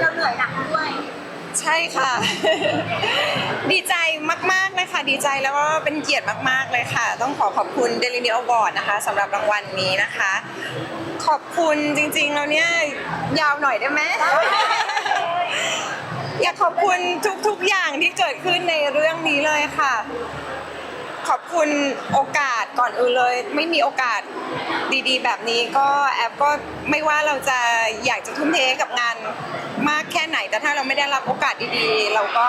เราเหนื่อยหนักด้วย ใช่ค่ะ ดีใจมากๆนะคะ ดีใจแล้วก็เป็นเกียรติมาก ๆ เลยค่ะ ต้องขอขอบคุณ Daily New Award นะคะสำหรับรางวัลนี้นะคะ ขอบคุณจริงๆแล้วเนี่ยยาวหน่อยได้ไหม อยากขอบคุณทุกๆอย่างที่เกิดขึ้นในเรื่องนี้เลยค่ะ ขอบคุณโอกาสก่อนอื่นเลย ไม่มีโอกาสดีๆ แบบนี้ก็แอปก็ไม่ว่าเราจะอยากจะทุ่มเทกับงานมากแค่ไหน แต่ถ้าเราไม่ได้รับโอกาสดีๆ เราก็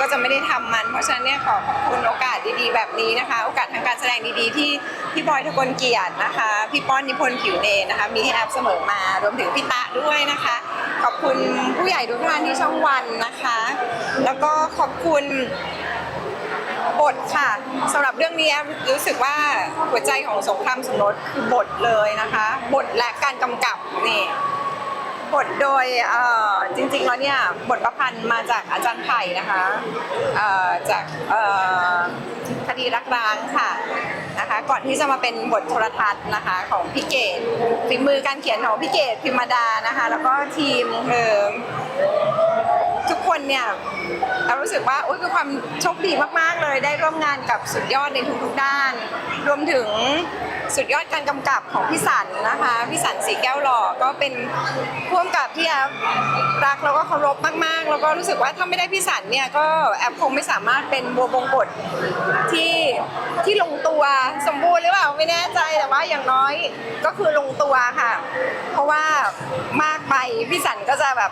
ก็จะไม่ได้ทำมัน เพราะฉะนั้นเนี่ยขอขอบคุณโอกาสดีๆ แบบนี้นะคะ โอกาสทางการแสดงดีๆ ที่พี่บอยทกลเกียรตินะคะ พี่ป้อนนิพนธ์ผิวเนนะคะ มีให้แอปเสมอมารวมถึงพี่ตะด้วยนะคะ ขอบคุณผู้ใหญ่ทุกท่านที่ช่องวันนะคะ แล้วก็ขอบคุณ บทค่ะสำหรับเรื่องนี้แอฟรู้สึกว่าหัวใจของสงครามสมรสคือบทเลยนะคะ บทและการกำกับนี่บทโดยจริงๆแล้วเนี่ยบทประพันธ์มาจากอาจารย์ไผ่นะคะจากคดีรักร้างค่ะนะคะก่อนที่จะมาเป็นบทโทรทัศน์นะคะของพี่เกดฝีมือการเขียนของพี่เกดพิมดานะคะ แล้วก็ทีมเออ ทุกคนเนี่ยเรารู้สึกว่าโอ้ยเป็นความโชคดีมากๆเลย ได้ร่วมงานกับสุดยอดในทุกๆด้าน รวมถึง สุดยอดการกำกับของพี่สันนะคะพี่สันสีแก้วหล่อก็เป็นพ่วงกับที่แอฟรักแล้วก็เคารพมากๆ แล้วก็รู้สึกว่าถ้าไม่ได้พี่สันเนี่ยก็แอฟคงไม่สามารถเป็นบัวบงกฎที่ที่ลงตัวสมบูรณ์หรือเปล่าไม่แน่ใจแต่ว่าอย่างน้อยก็คือลงตัวค่ะ เพราะว่ามากไปพี่สันก็จะแบบ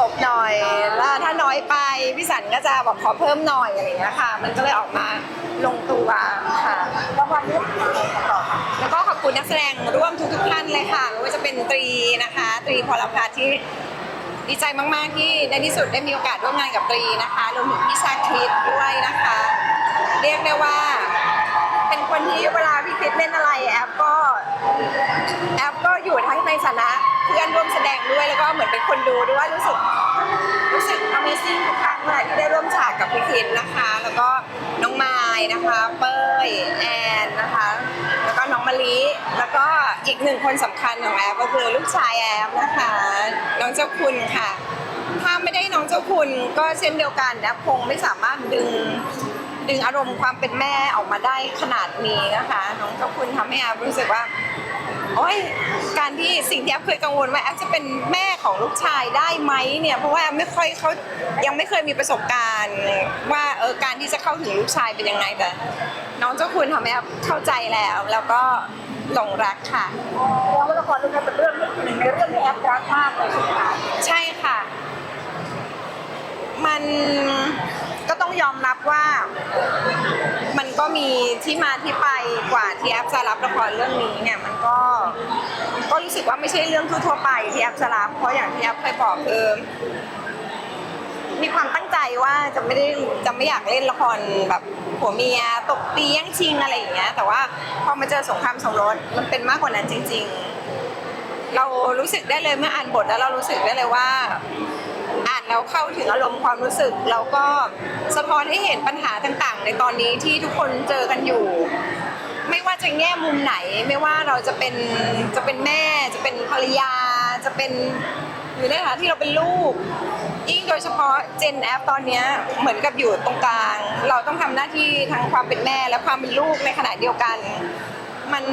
ตบๆหน่อยแล้วถ้าน้อย ไปพี่สันก็จะบอกขอเพิ่มหน่อยอะไรอย่างเงี้ยค่ะ มันก็เลยออกมาลงตัวค่ะรางวัลนี้ต่อค่ะแล้วก็ขอบคุณนักแสดงร่วมทุกๆท่านเลยค่ะไม่ว่าจะเป็นตรีนะคะ ตรีพลพัฒน์ที่ดีใจมากๆที่ในที่สุดได้มีโอกาสร่วมงานกับตรีนะคะรวมถึงพี่ชาคริสด้วยนะคะ เรียกได้ว่า เป็นคนที่เวลาพี่คริสเล่นอะไรแอปก็แอปก็อยู่ทั้งในฐานะเพื่อนร่วมแสดงด้วยแล้วก็เหมือนเป็นคนดูด้วยรู้สึก รู้สึก Amazing ทุกครั้งเวลาที่ได้ร่วมฉากกับพี่คิดนะคะ แล้วก็น้องไม้นะคะ เป้ยแอนนะคะ แล้วก็น้องมะลิแล้วก็อีกหนึ่งคนสำคัญของแอฟก็คือลูกชายแอฟนะคะ น้องเจ้าคุณค่ะ ถ้าไม่ได้น้องเจ้าคุณก็เช่นเดียวกันแอฟคงไม่สามารถดึงดึงอารมณ์ความเป็นแม่ออกมาได้ขนาดนี้นะคะ น้องเจ้าคุณทำให้แอฟรู้สึกว่า โอ้ยการที่สิ่งที่แอฟเคยกังวลว่าแอฟจะเป็นแม่ของลูกชายได้ไหมเนี่ยเพราะว่าแอฟไม่ค่อยเขายังไม่เคยมีประสบการณ์ ว่าเออการที่จะเข้าถึงลูกชายเป็นยังไงแต่น้องเจ้าคุณทำให้แอฟเข้าใจแล้ว แล้วก็หลงรักค่ะแล้วละครเรื่องนี้เป็นเรื่องหนึ่งในเรื่องที่แอปรักมากเลยใช่ไหมคะใช่ค่ะ มันก็ต้องยอมรับว่ามัน ก็มีที่มาที่ไปกว่าที่แอปจะรับละครเรื่องนี้เนี่ยมันก็ก็รู้สึกว่าไม่ใช่เรื่องทั่วๆไปที่แอปจะรับเพราะอย่างที่แอปเคยบอกเออมีความตั้งใจว่าจะไม่ได้จะไม่อยากเล่นละครแบบผัวเมียตบตีแย่งชิงอะไรอย่างเงี้ย แต่ว่าพอมาเจอสงครามสมรสมันเป็นมากกว่านั้นจริง ๆ เรารู้สึกได้เลยเมื่ออ่านบทแล้วเรารู้สึกได้เลยว่า แล้วเข้าถึงอารมณ์ความรู้สึก แล้วก็สะท้อนให้เห็นปัญหาต่างๆ ในตอนนี้ที่ทุกคนเจอกันอยู่ ไม่ว่าจะแง่มุมไหน ไม่ว่าเราจะเป็นจะเป็นแม่ จะเป็นภรรยา จะเป็นหรือในฐานะที่เราเป็นลูก ยิ่งโดยเฉพาะเจนแอปตอนนี้เหมือนกับอยู่ตรงกลาง เราต้องทำหน้าที่ทั้งความเป็นแม่และความเป็นลูกในขณะเดียวกัน มัน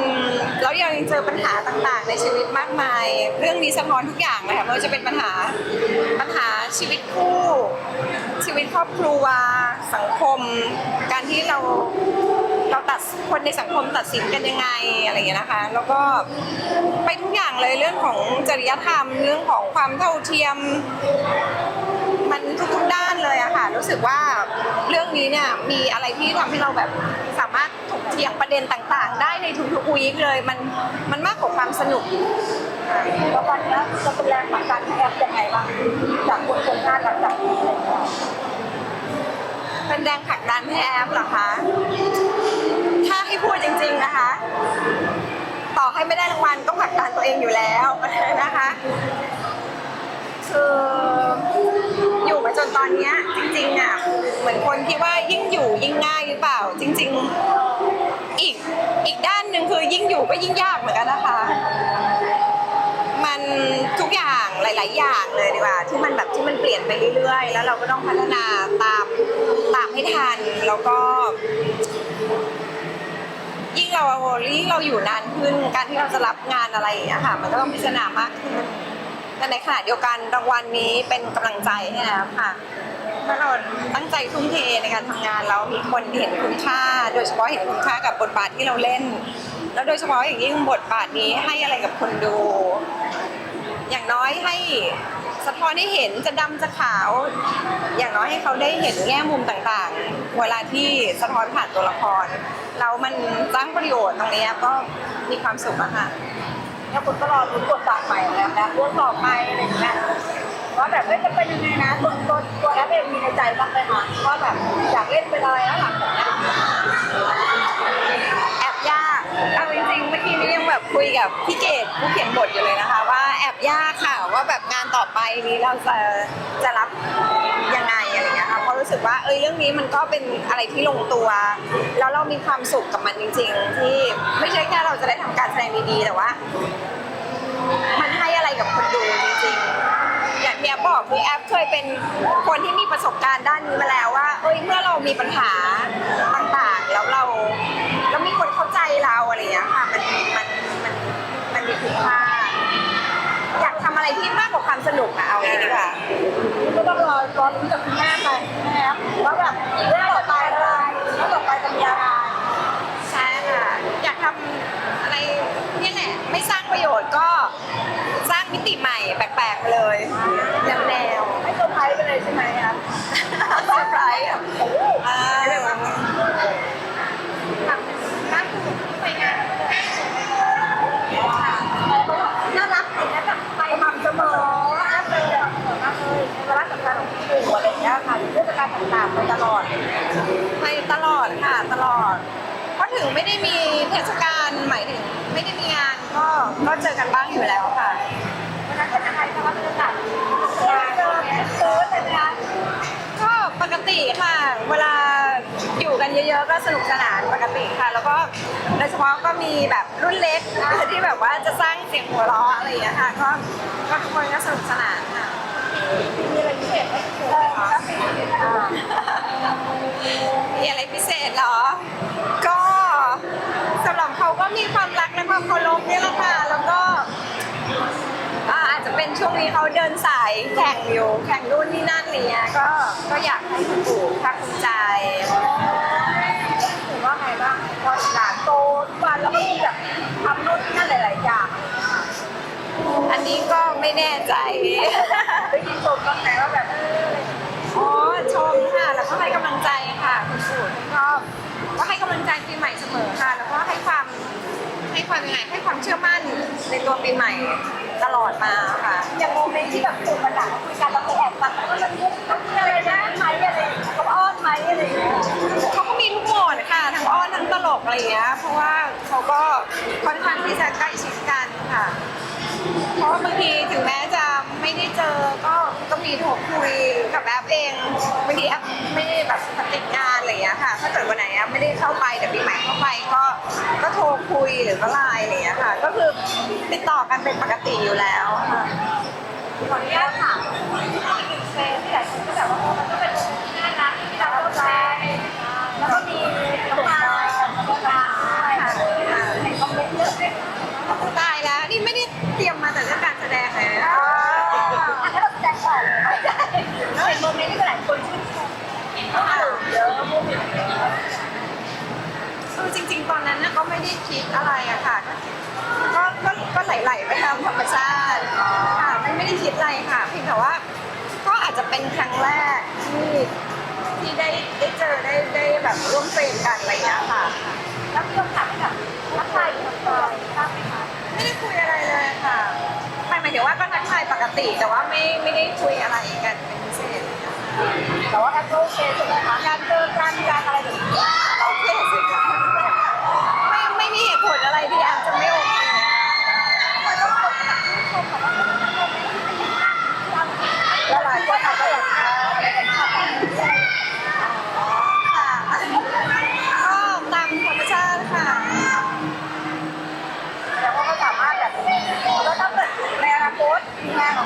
แล้วยังเจอปัญหาต่างๆ ในชีวิตมากมาย เรื่องนี้สะท้อนทุกอย่างเลยค่ะไม่ว่าจะเป็นปัญหาปัญหาชีวิตคู่ ชีวิตครอบครัวสังคม การที่เราเราตัดคนในสังคมตัดสินกันยังไงอะไรอย่างเงี้นะคะ แล้วก็ไปทุกอย่างเลยเรื่องของจริยธรรม เรื่องของความเท่าเทียม มันทุกๆด เลยอะค่ะรู้สึกว่าเรื่องนี้เนี่ยมีอะไรที่ทำให้เราแบบสามารถถกเถียงประเด็นต่างๆ ได้ในทุกๆวีคเลยมันมันมากกว่าความสนุกรางวัลนี้จะเป็นแรงผลักดันให้แอปยังไงบ้างจากบทผลงานหลังจากนี้อะไรอย่างเงี้ยเป็นแรงผลักดันให้แอปเหรอคะถ้าให้พูดจริง ๆนะคะ ต่อให้ไม่ได้รางวัลก็ผลักดันตัวเองอยู่แล้วนะคะ คือ อนตอนเนี้ยจริงๆอะเหมือนคนคิดว่ายิ่งอยู่ยิ่งง่ายหรือเปล่า จริง ๆ อีกอีกด้านหนึ่งคือยิ่งอยู่ก็ยิ่งยากเหมือนกันนะคะ มันทุกอย่างหลาย ๆ อย่างเลยดีกว่า ที่มันแบบที่มันเปลี่ยนไปเรื่อยๆ แล้วเราก็ต้องพัฒนาตามตามให้ทันแล้วก็ ยิ่งเรายิ่งเราอยู่นานขึ้นการที่เราจะรับงานอะไรอย่างเงี้ยค่ะ มันก็ต้องพิจารณามากขึ้น แต่ในขณะเดียวกันรางวัลนี้เป็นกำลังใจให้แล้วค่ะถ้าเราตั้งใจทุ่มเทในการทำงานแล้วมีคนเห็นคุณค่า โดยเฉพาะเห็นคุณค่ากับบทบาทที่เราเล่น แล้วโดยเฉพาะอย่างยิ่งบทบาทนี้ให้อะไรกับคนดู อย่างน้อยให้สะท้อนให้เห็นจะดำจะขาว อย่างน้อยให้เขาได้เห็นแง่มุมต่างๆ เวลาที่สะท้อนผ่านตัวละคร แล้วมันสร้างประโยชน์ตรงนี้ก็มีความสุขอะค่ะ แล้วคุณก็รอรุ้นบทบาทใหม่แล้วนะเรื่องต่อไปอะไรอย่างเงี้ยว่าแบบเอ้ยจะเป็นยังไงนะตัวตัวตัวแอปเองมีในใจบ้างไหมคะว่าแบบอยากเล่นเป็นอะไรแล้วหลังจากนี้ย แอบยาก เอาจริงๆ เมื่อกี้นี้ยังแบบ คุยกับพี่เกดผู้เขียนบทอยู่เลยนะคะ ว่าแอบยากค่ะว่าแบบงานต่อไปนี้เราจะจะรับยังไงอะไรเงี้ยค่ะเพราะรู้สึกว่าเอ้ยเรื่องนี้มันก็เป็นอะไรที่ลงตัว แล้วเรามีความสุขกับมันจริง ๆ ที่ไม่ใช่แค่เราจะได้ทำการแสดงดีๆแต่ว่า มันให้อะไรกับคนดูจริงๆอย่างที่แอฟบอกคือแอฟเคยเป็นคนที่มีประสบการณ์ด้านนี้มาแล้วว่า เอ้ยเมื่อเรามีปัญหาต่างๆ แล้วเราแล้วมีคนเข้าใจเราอะไรเงี้ยค่ะ มันมันมันมันมีคุณค่า อะไรที่มากกว่าความสนุกอะเอางี้ดีกว่า ก็ต้องรอรอรุ้นกับคุณแม่ไปแม่ว่าแบบเรื่องต่อไปอะไรเรื่องต่อไปจะมีอะไร ใช่ค่ะ อยากทำอะไรเนี่ยแหละ ไม่สร้างประโยชน์ก็สร้างมิติใหม่แปลกๆไปเลยแนวแนว ไม่เซอร์ไพรส์ไปเลยใช่ไหมคะ เซอร์ไพรส์อะอ่า น่ารักอย่างเงี้ยแบบไปทำเสมอแอปเลยอะเสมอมากเลยในเวลาสำคัญของพี่ดูอะไรอย่างเงี้ยค่ะหรือเทศกาล ต่างๆไปตลอดไปตลอดค่ะตลอด เพราะถึงไม่ได้มีเทศกาลหมายถึงไม่ได้มีงานก็ก็เจอกันบ้างอยู่แล้วค่ะวันนั้นเป็นยังไงคะว่าบรรยากาศเจอเจอเจอเลยไหมคะก็ปกติค่ะ เวลาอยู่กันเยอะๆก็สนุกสนานปกติค่ะ แล้วก็โดยเฉพาะก็มีแบบรุ่นเล็กที่แบบว่าจะสร้างเสียงหัวเราะอะไรอย่างเงี้ยค่ะก็ก็ทุกคนก็สนุกสนานค่ะ มีอะไรพิเศษไหมค่ะมีอะไรพิเศษเหรอ ก็สำหรับเขาก็มีความรักและความเคารพนี่แหละค่ะแล้วก็อ่าอาจจะเป็นช่วงนี้เขาเดินสายแข่งอยู่แข่งรุ่นนี่นั่นอะไรเงี้ยก็ก็อยากให้คุณปู่ภาคภูมิใจถือว่าไงบ้างพอหลานโตทุกวันแล้วก็มีแบบทำนู่นนี่นั่นหลาย ๆ อย่าง อันนี้ก็ ไม่แน่ใจ ได้ยินชมบ้างไหมว่าแบบเอออ๋อชมค่ะแล้วก็ให้กำลังใจค่ะคุณปู่ท่านก็ก็ให้กำลังใจปีใหม่เสมอค่ะ แล้วก็ให้ความให้ความยังไงให้ความเชื่อมั่นในตัวปีใหม่ตลอดมาค่ะ อย่างโมเมนต์ที่แบบตื่นมาหลังคุยกันแล้วไปแอบฟังแล้วก็มันมุกมันมีอะไรนะไหมอะไรอย่างเงี้ยเขาอ้อนไหมอะไรอย่างเงี้ยเขาก็มีทุกโหมดค่ะทั้งอ้อนทั้งตลกอะไรอย่างเงี้ยเพราะว่าเขาก็ค่อนข้างที่จะใกล้ชิดกันค่ะ เพราะว่าบางทีถึงแม้จะไม่ได้เจอก็ก็ มีโทรคุยกับแอปเองบางทีแอปไม่ได้แบบติดงานอะไรอย่างเงี้ยค่ะ ถ้าเกิดวันไหนแอปไม่ได้เข้าไปแต่ปีใหม่เข้าไปก็ก็โทรคุยหรือก็ไลน์อะไรอย่างเงี้ยค่ะ ก็คือติดต่อกันเป็นปกติอยู่แล้วค่ะ ขออนุญาตถามอีกหนึ่งเฟซที่หลายคนก็แบบว่ามันก็เป็นโมเมนต์ที่น่ารักที่เราเข้าใจแล้วก็มีน้องมายกับน้องมายค่ะเห็นคอมเมนต์เยอะเลย ตายแล้วนี่ไม่ได้เตรียมมาแต่เรื่องการแสดงเลยนะ อ่าอันนั้นเราแสดงก่อนไม่ได้แล้วเห็นโมเมนต์ที่หลายคนชื่นชมว่าเยอะโมเมนต์เยอะ คือจริง ๆ ตอนนั้นน่ะก็ไม่ได้คิดอะไรอะค่ะ ก็ก็ก็ ไหลไปตามธรรมชาติค่ะไม่ไม่ได้คิดอะไรค่ะเพียงแต่ว่า ก็อาจจะเป็นครั้งแรกที่ที่ได้ได้เจอได้ได้แบบร่วมเฟรมกันอะไรอย่างเงี้ยค่ะ แล้วมีโอกาสได้แบบทักทายกันก่อนทราบไหมคะไม่ได้คุยอะไรเลยค่ะหมายหมายถึงว่าก็ทักทายปกติ แต่ว่าไม่ไม่ได้คุยอะไรกันเป็นพิเศษแต่ว่าแอปโอเคใช่ไหมคะการเจอกันการอะไรแบบนี้ โอเคสิคะไม่ไม่มีเหตุผลอะไรที่อาจจะไม่โอเค มันก็คนแบบชื่นชมแบบว่ามันเป็นโมเมนต์ที่เป็นอย่างมากที่เอาจริงแล้วหลายคนอาจจะแบบไม่ได้ชอบแบบนี้อะไรอย่างเงี้ย ค่ะก็ตามธรรมชาติค่ะ แ